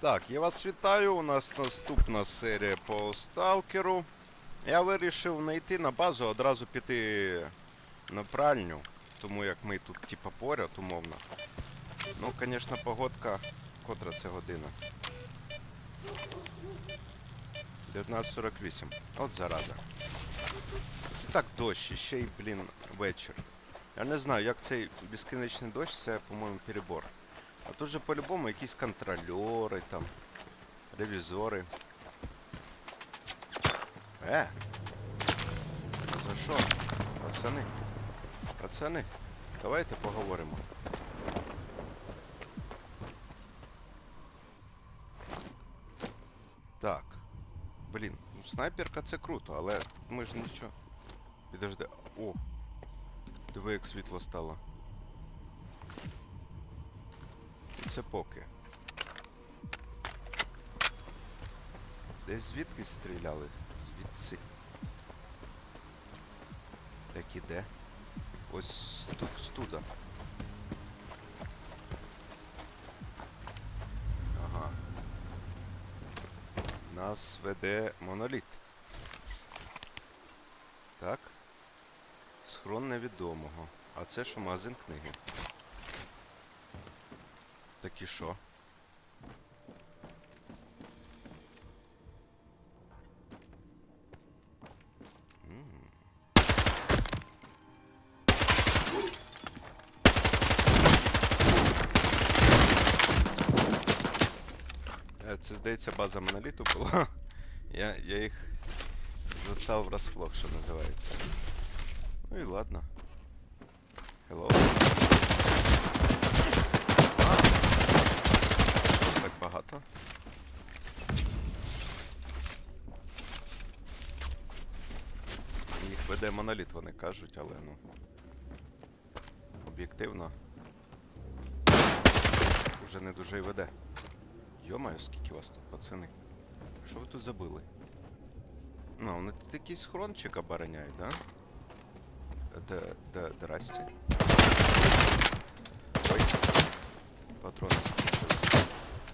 Так, я вас вітаю. У нас наступна серія по сталкеру. Я вирішив не йти на базу, а одразу піти на пральню. Тому як ми тут типа поряд, умовно. Ну, звісно, погодка. Котра це година? 19.48. От зараза. Так, дощ, і ще й, блін, вечір. Я не знаю, як цей безкінечний дощ, це, по-моєму, перебор. А тут же по-любому якісь контрольори там, ревізори. Е! За що? Пацани? Пацани, давайте поговоримо. Так. Блін, ну снайперка це круто, але ми ж нічого. Підожди. О! Диви, як світло стало. Це поки. Десь звідки стріляли? Звідси. Так іде. Ось тут студа. Ага. Нас веде моноліт. Так. Схрон невідомого. А це що магазин книги. І що? Е, Це здається база моноліту була. Я, я їх застав врасплох, що називається. Ну і ладно. Hello. Так багато. Їх веде моноліт, вони кажуть, але ну. Об'єктивно. Уже не дуже й веде. Йомаю, скільки вас тут, пацани. Що ви тут забили? Ну, вони тут якийсь хрончик обороняють, да? Де, де, здрасте. Ой. Патрони.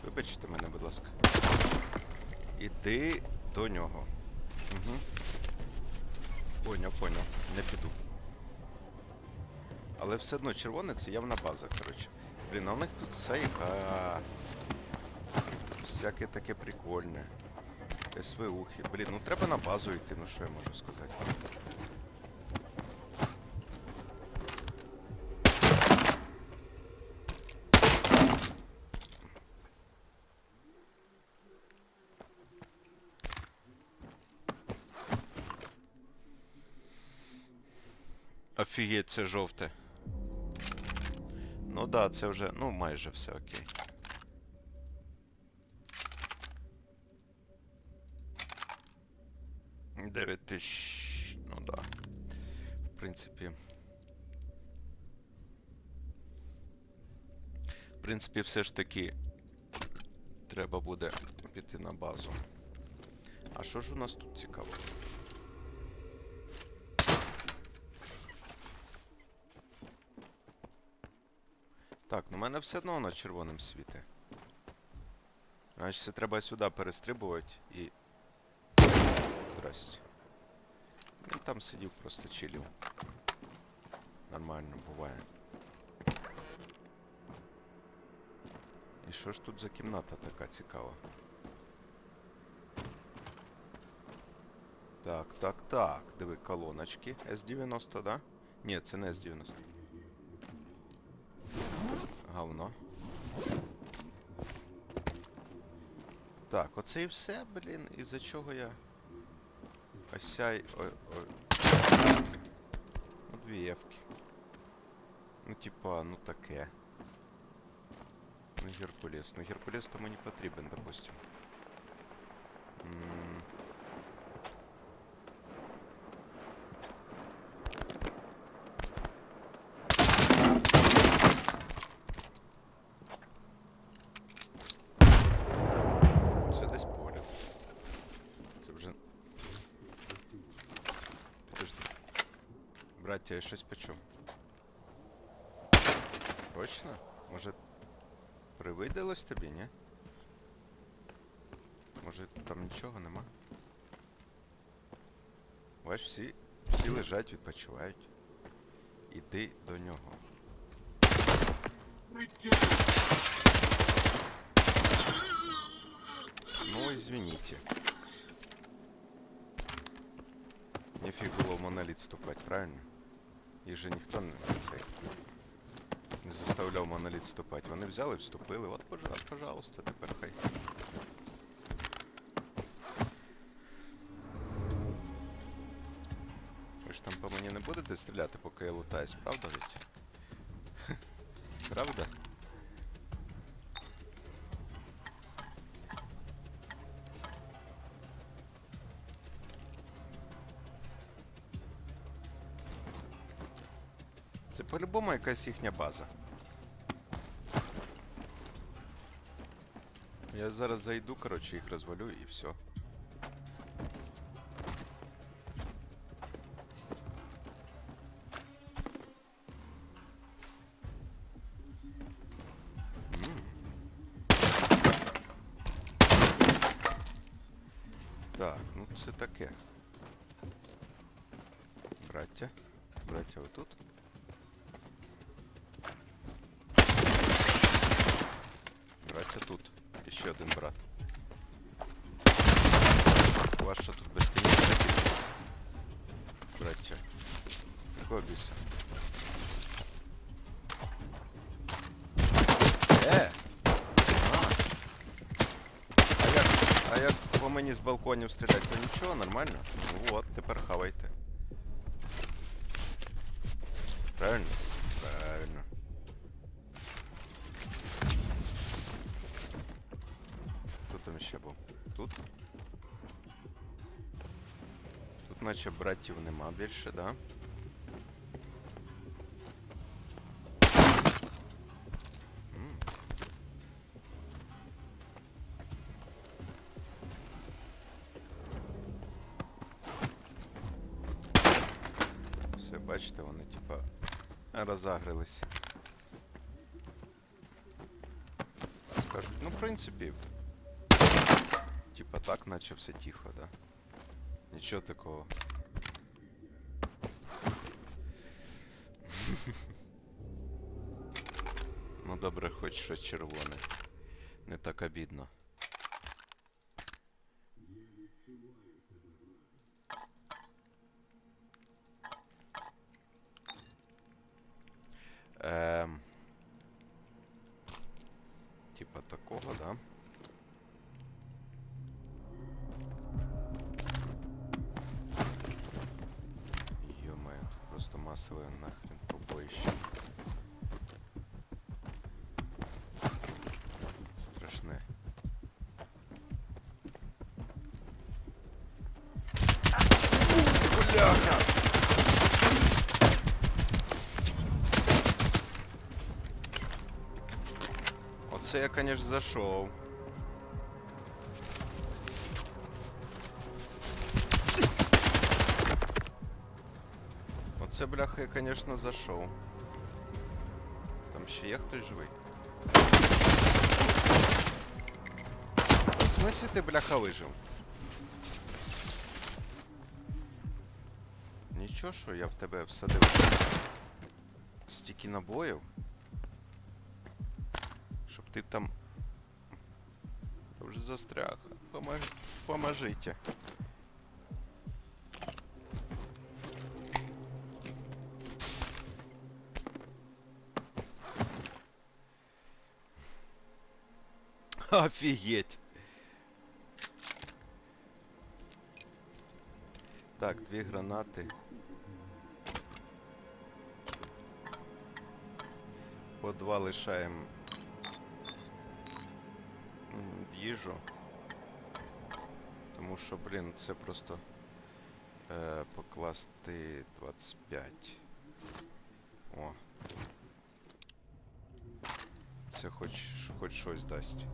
Вибачте мене, будь ласка. Іди до нього. Угу. Поняв, поняв. Не піду. Але все одно червоне це явна база, коротше. Блін, а у них тут сейка. Всяке таке прикольне. СВУхи. Блін, ну треба на базу йти, ну що я можу сказати. Офігеть, це жовте. Ну да, це вже, ну майже все окей. Дев'ять тисяч. Ну да. В принципі. В принципі, все ж таки треба буде піти на базу. А що ж у нас тут цікаво? Так, ну в мене все одно на червоним світи. Значить, це треба сюди перестрибувати і... Здрасте. Він там сидів, просто чилів. Нормально буває. І що ж тут за кімната така цікава? Так, так, так. Диви, колоночки. С-90, да? Ні, це не С-90. Говно. Так, оце і все, блін, із-за чого я... Осяй... Ой, ой. Ну, дві євки. Ну, типа, ну таке. Ну, Геркулес. Ну, Геркулес то мені потрібен, допустим. М, Це десь поряд. Це вже... Підожди. Браття, я щось почув. Точно? Може, привиділось тобі, ні? Може там нічого нема? Бач, всі, всі лежать, відпочивають. Іди до нього. Ну, извините. Нефиг было в монолит вступать, правильно? Їх же ніхто не, цей, не заставляв моноліт вступати. Вони взяли вступили. От, пожа- пожалуйста, тепер хай. Ви ж там по мені не будете стріляти, поки я лутаюсь, правда ведь? Правда? по-любому якась їхня база. Я зараз зайду, коротше, їх розвалю і все. Так, ну це таке. Браття. Браття, ви ще один брат. У вас що тут безконечно біс? Браття. Якого біса? Е! А. А як, а як по мені з балконів стріляти, то нічого, нормально? Ну от, тепер наче братів нема більше, да? Все, бачите, вони типа розагрились. Скажуть, ну в принципі. Типа так, наче все тихо, да? Нічого такого. ну добре, хоч щось червоне. Не так обідно. Ем... Типа такого, да? Конечно, зашел. Оце, бляха, я, конечно, зайшов. Там ще є хтось живий. В смысле ти, бляха, вижив? Нічого, що я в тебе всадив стільки набоїв. Ти там... Вже застряг. Помож... Поможите. Офигеть. Так, дві гранати. По два лишаємо їжу. Тому що, блін, це просто е, покласти 25. О. Це хоч, хоч щось дасть.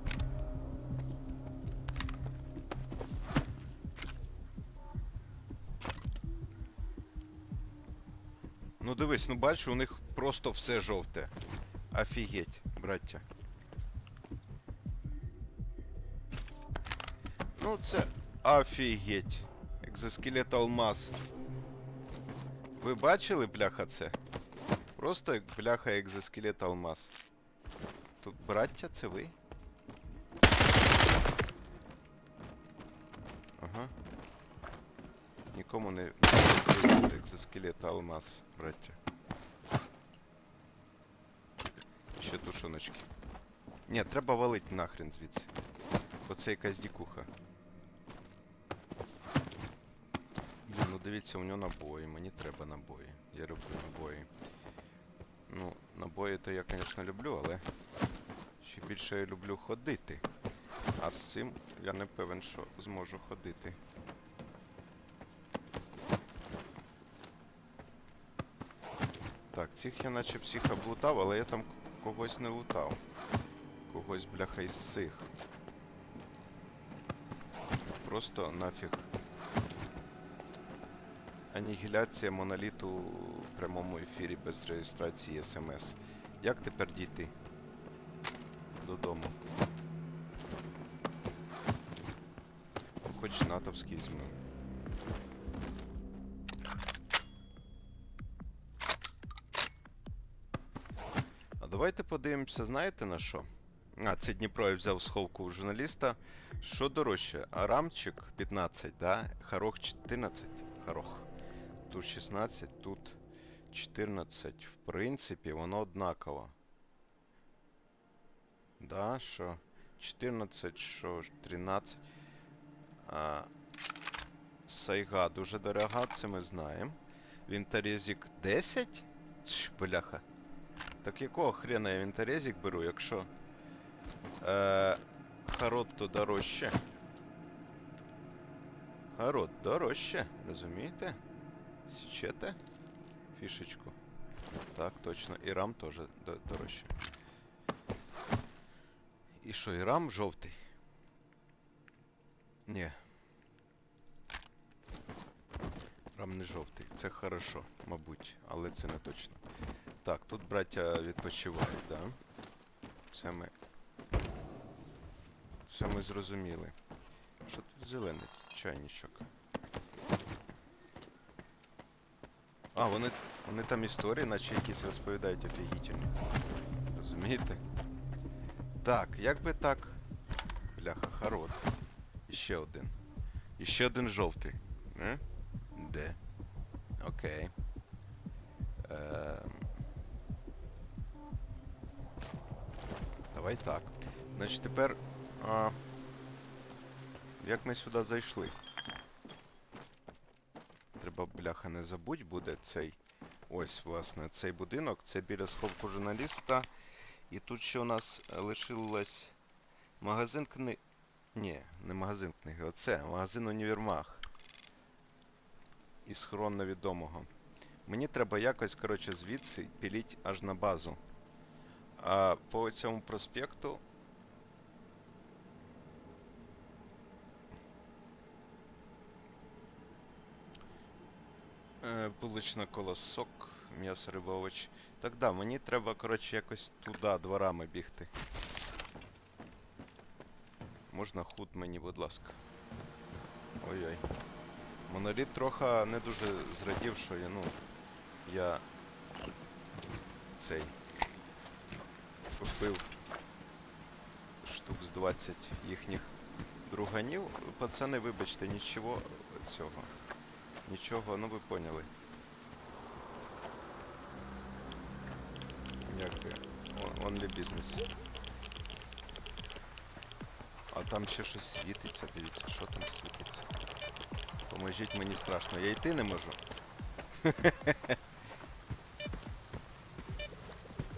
Ну дивись, ну бачу, у них просто все жовте. Офігеть, браття. Ну це офігеть. Екзоскелет алмаз. Ви бачили, бляха, це? Просто бляха екзоскелет алмаз. Тут браття, це ви? Ага. Нікому не екзоскелет алмаз, браття. Ще тушоночки. Ні, треба валить нахрен звідси. Бо це якась дікуха. Блін, ну дивіться, у нього набої, мені треба набої. Я люблю набої. Ну, набої то я, звісно, люблю, але ще більше я люблю ходити. А з цим я не певен, що зможу ходити. Так, цих я наче всіх облутав, але я там когось не лутав. Когось, бляха, із цих. Просто нафіг. Анігіляція моноліту в прямому ефірі без реєстрації смс. Як тепер дійти? Додому. Хоч натовський візьму. А давайте подивимося, знаєте на що? А, це Дніпро я взяв сховку у журналіста. Що дорожче? Арамчик 15, да? Харох 14. Харох. Тут 16, тут 14. В принципі, воно однаково. Да, що? 14, що 13. А, Сайга дуже дорога, це ми знаємо. Вінтарезік 10? Ч, бляха. Так якого хрена я вінтарезік беру, якщо... Е, Харотто дорожче. Харот дорожче, розумієте? Січете фішечку. Так, точно. І рам теж дорожче. І що, і рам жовтий? Ні. Рам не жовтий. Це хорошо, мабуть, але це не точно. Так, тут браття відпочивають, да? Це ми. Це ми зрозуміли. Що тут зелений чайничок? А, вони, вони там історії, наче якісь розповідають офігітельні. Розумієте? Так, як би так. Бляха, хорот. Іще один. Іще один жовтий. Не? Де? Окей. Ем... Давай так. Значить тепер. А... Як ми сюди зайшли? Бляха, не забудь буде цей. Ось, власне, цей будинок. Це біля сховку журналіста. І тут ще у нас лишилось магазин кни... Ні, не магазин книги, оце, магазин універмаг. І схорон невідомого. Мені треба якось, коротше, звідси піліть аж на базу. А по цьому проспекту Е, Булична колосок, м'ясо риба овочі. Так да, мені треба, коротше, якось туди дворами бігти. Можна худ мені, будь ласка. Ой-ой. Моноліт трохи не дуже зрадів, що я, ну, я цей купив штук з 20 їхніх друганів. Пацани, вибачте, нічого цього. Нічого, ну ви поняли. Як би. business. А там ще щось світиться, дивіться, що там світиться. Поможіть мені страшно, я йти не можу.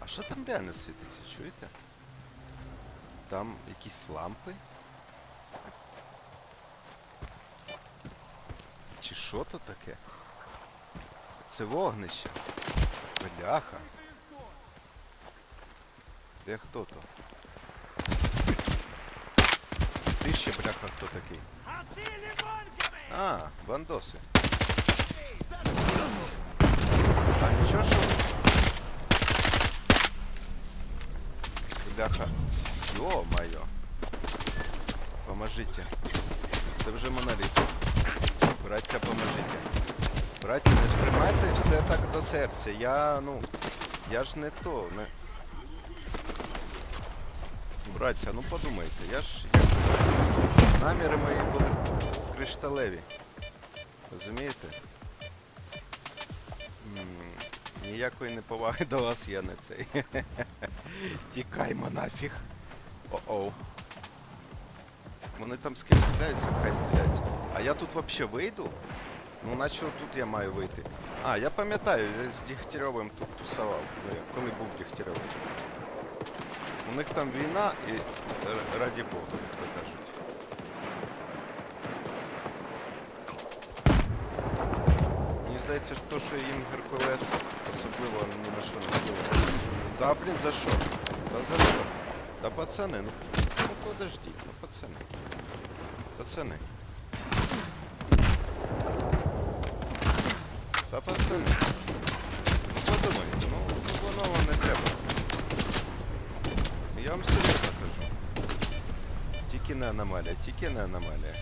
А що там реально світиться, чуєте? Там якісь лампи? Чи що то таке? Це вогнище. Бляха. Де хто то? Ти ще бляха хто такий? А, бандоси. А нічого що? Бляха. Ё-моё. Поможите. це вже моноліт. Браття, поможіть. Браття, не сприймайте все так до серця. Я, ну, я ж не то, не... Браття, ну подумайте, я ж... Я... Наміри мої були кришталеві. Розумієте? М, Ніякої неповаги до вас я не цей. Тікаймо нафіг. О-оу. Вони там з ким хай стріляються. А я тут взагалі вийду? Ну наче тут я маю вийти. А, я пам'ятаю, я з Дігтярьовим тут тусував, коли був Дігтярьовим. У них там війна і р- раді Бога, як то кажуть. Мені здається, що що їм Геркулес особливо ні на що не впливає. Та блін, за що? Та за що? Та пацани, ну, ну подождіть, ну пацани. Пацани. Та пацани. Ну подумайте, ну, ну воно вам не треба. Я вам серйозно кажу. Тільки не аномалія, тільки не аномалія.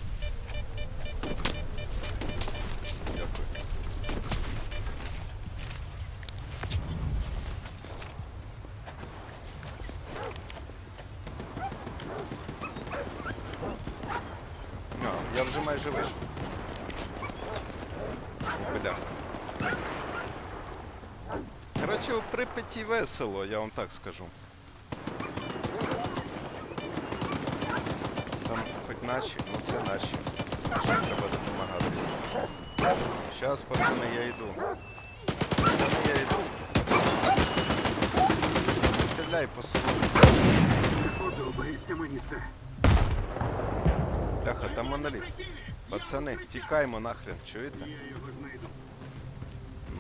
Весело, я вам так скажу. Там хоч наші, ну це наші. Ще треба допомагати. Щас, пацани, я йду. Пацани, я йду. Стріляй по. Подобається мені це. Бляха, там моноліт. Пацани, тікаймо нахрен, чуєте?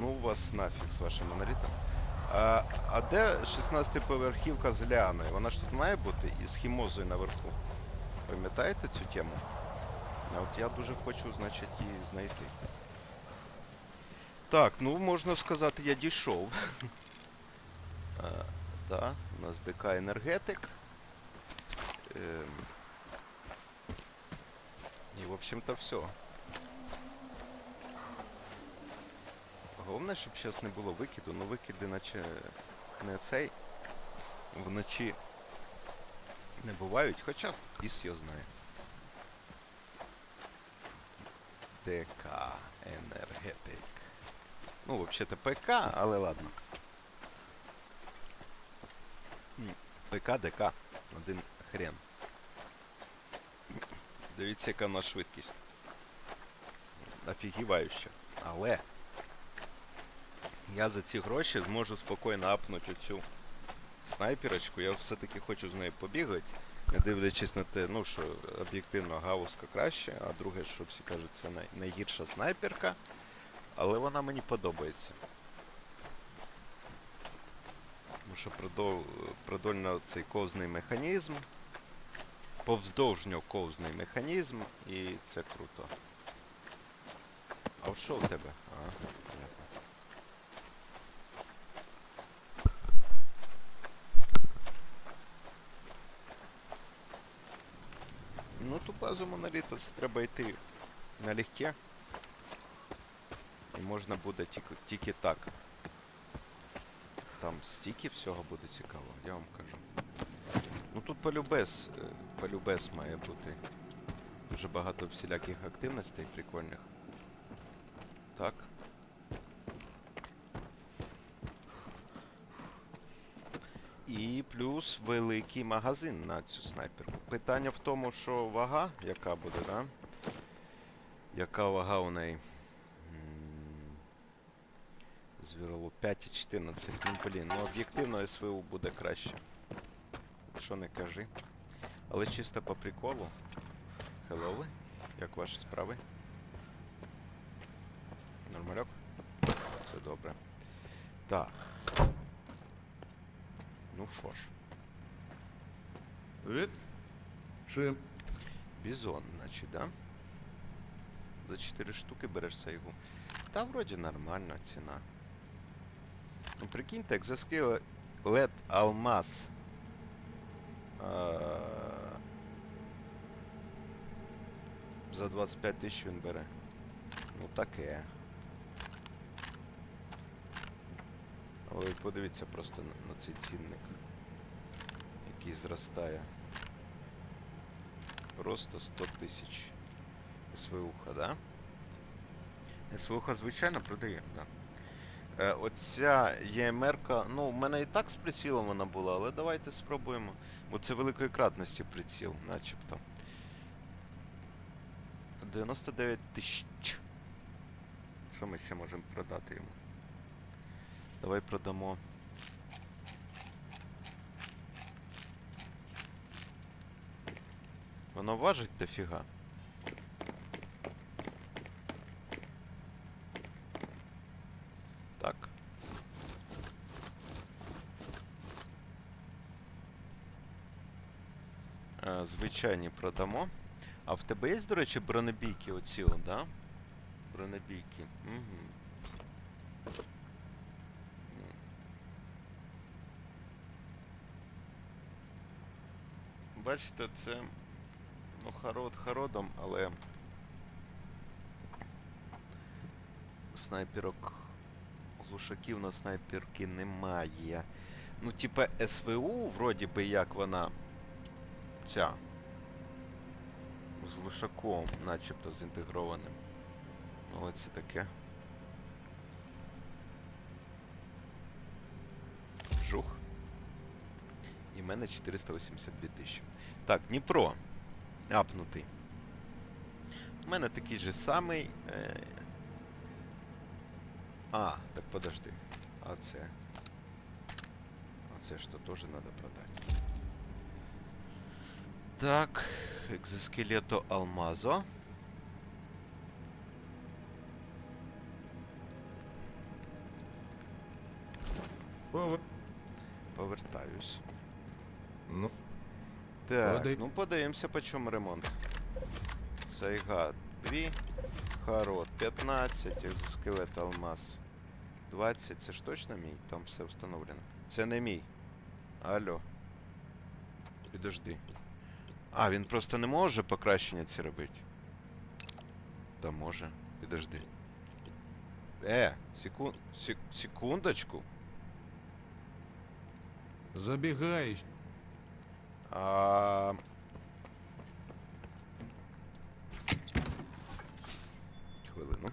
Ну вас нафіг з вашим монолітом. А, де 16-поверхівка з Ліаною? Вона ж тут має бути і з хімозою наверху. Пам'ятаєте цю тему? А от я дуже хочу, значить, її знайти. Так, ну можна сказати, я дійшов. да, у нас ДК енергетик. Ем, і, в общем-то, все. Головне, щоб зараз не було викиду, ну викиди наче не цей. Вночі не бувають, хоча іс його знає. ДК енергетик. Ну, взагалі-то ПК, але ладно. ПК, ДК. Один хрен. Дивіться, яка в нас швидкість. Офігіваюча. Але я за ці гроші зможу спокійно апнути оцю снайперочку. Я все-таки хочу з нею побігати, не дивлячись на те, ну що об'єктивно гауска краще, а друге, що всі кажуть, це най- найгірша снайперка. Але вона мені подобається. Тому що продов... продольно цей ковзний механізм. Повздовжньо ковзний механізм і це круто. А що у тебе? А, базу моноліта це треба йти налегке. І можна буде тільки, тільки так. Там стільки всього буде цікаво, я вам кажу. Ну тут полюбес, е, полюбес має бути. Дуже багато всіляких активностей прикольних. Так. І плюс великий магазин на цю снайперку. Питання в тому, що вага, яка буде, да? Яка вага у неї? Звіролу 5,14. Ну блін, ну об'єктивно СВУ буде краще. Що не кажи. Але чисто по приколу. Хеллоуи, як ваші справи? Нормальок? Це добре. Так. Ну що ж, Привіт. Чи бізон, значить, да? За 4 штуки береш сайгу. Та вроді нормальна ціна. Ну прикиньте, як за скил LED алмаз. А, За 25 тисяч він бере. Ну таке. Але подивіться просто на, на цей цінник, який зростає. Просто 100 тисяч СВУха, да? СВУха звичайно продає, да. Е, оця ЄМРка, ну, в мене і так з прицілом вона була, але давайте спробуємо. Бо це великої кратності приціл, начебто. 99 тисяч. Що ми ще можемо продати йому? Давай продамо. Воно важить дофіга. Так. Е, Звичайні продамо. А в тебе є, до речі, бронебійки оці, о, да? Бронебійки. Угу. Бачите, це ну харод хародом, але снайперок глушаків на снайперки немає. Ну, типа СВУ, вроді би як вона ця. З глушаком, начебто зінтегрованим. Але це таке. Жух. І мене 482 тисячі. Так, Дніпро. Апнутий. У мене такий же самий. Е... А, так подожди. А це. А це що теж треба продати. Так, екзоскелето Алмазо. Повер... Повертаюсь. Ну, Так, Подай- ну подивимося по чому ремонт. Сайга 2, Харот 15, екзоскелет Алмаз 20. Це ж точно мій? Там все встановлено. Це не мій. Алло. Підожди. А, він просто не може покращення ці робити. Та може. Підожди. Е, секунд... сек... секундочку. забігай. А... Хвилину.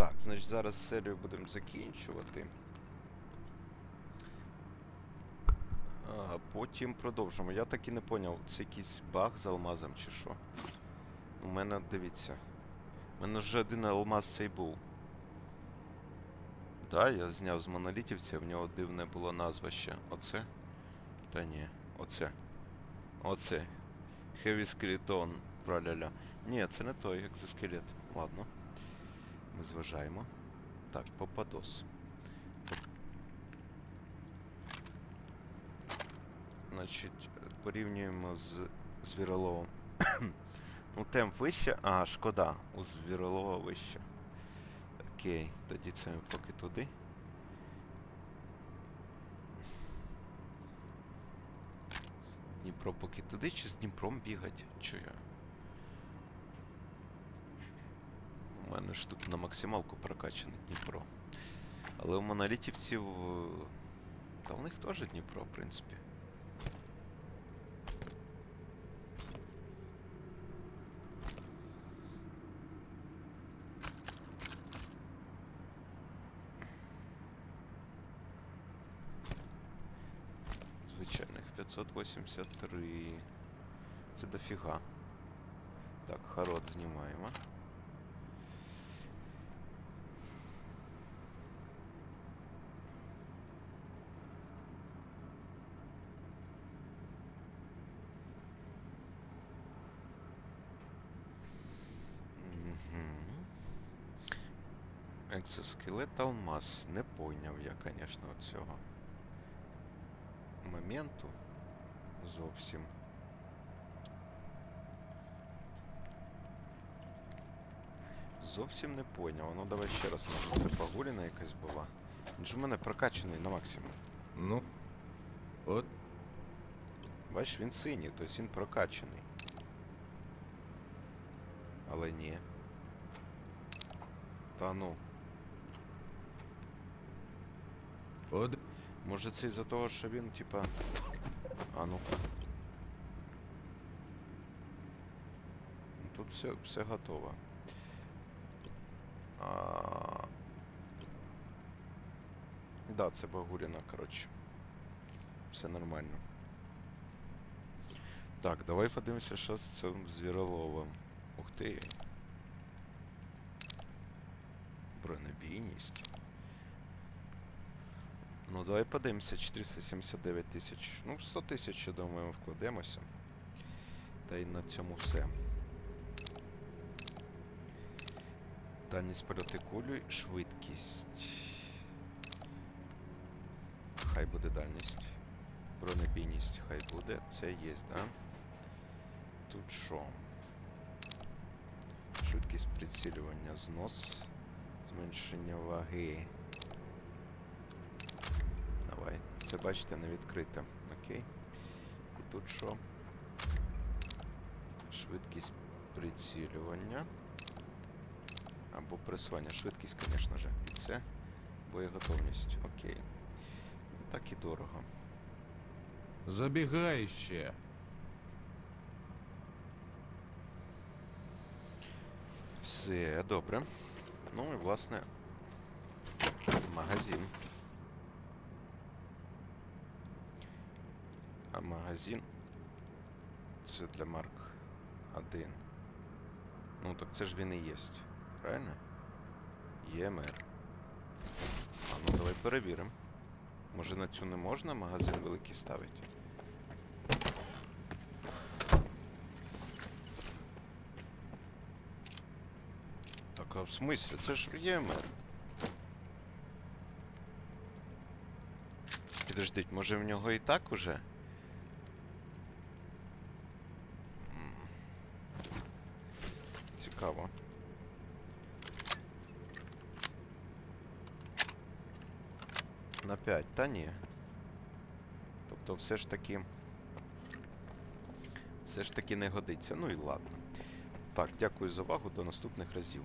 Так, значить зараз серію будемо закінчувати. А потім продовжимо. Я так і не поняв, це якийсь баг з алмазом чи що. У мене, дивіться. У мене вже один алмаз цей був. Да, я зняв з монолітівця, в нього дивне було назва ще. Оце? Та ні, оце. Оце. Heavy Skeleton. Траля-ля. Ні, це не той екзоскелет. Ладно. Ми зважаємо. Так, попадос. Значить, порівнюємо з звіроловом. ну, темп вище. А, шкода. У звіролова вище. Окей, тоді це ми поки туди. Дніпро поки туди, чи з Дніпром бігать? Чи я? У мене ж на максималку прокачаний Дніпро. Але у монолітівців... е, Та у них теж Дніпро, в принципі. Звичайних 500. 583. Це дофіга. Так, хород знімаємо. Екзоскелет алмаз. Не пойняв я, конечно, цього моменту зовсім. Зовсім не пойняв. Ну давай ще раз, може це погуліна якась була. Він ж у мене прокачаний на максимум. Ну, от Бачиш, він синій, тобто він прокачаний. Але ні. Та ну. От Може це із-за того, що він, типа. А. Ну, Тут все, все готово. А... Да, це Багуріна, коротше. Все нормально. Так, давай подивимося, що з цим звіроловом. Ух ти. Бронебійність. Ну, давай подивимося, 479 тисяч. Ну, 100 тисяч, я думаю, ми вкладемося. Та й на цьому все. Дальність польоти кулю, швидкість. Хай буде дальність. Бронебійність хай буде. Це є, да? Тут що? Швидкість прицілювання, знос, зменшення ваги. Давай. Це бачите не відкрите. Окей. І тут що? Швидкість прицілювання. Або пресування. Швидкість, звісно же. І це боєготовність. Окей. Не так і дорого. забігай ще. Все добре. Ну і власне магазин. Магазин це для Марк 1. Ну так це ж він і є. Правильно? ЄМР. А ну давай перевіримо. Може на цю не можна магазин великий ставити? Так, а в смислі? Це ж ЄМР. Підождіть, може в нього і так уже? М. Цікаво. На 5, та ні. Тобто все ж таки. Все ж таки не годиться. Ну і ладно. Так, дякую за увагу, до наступних разів.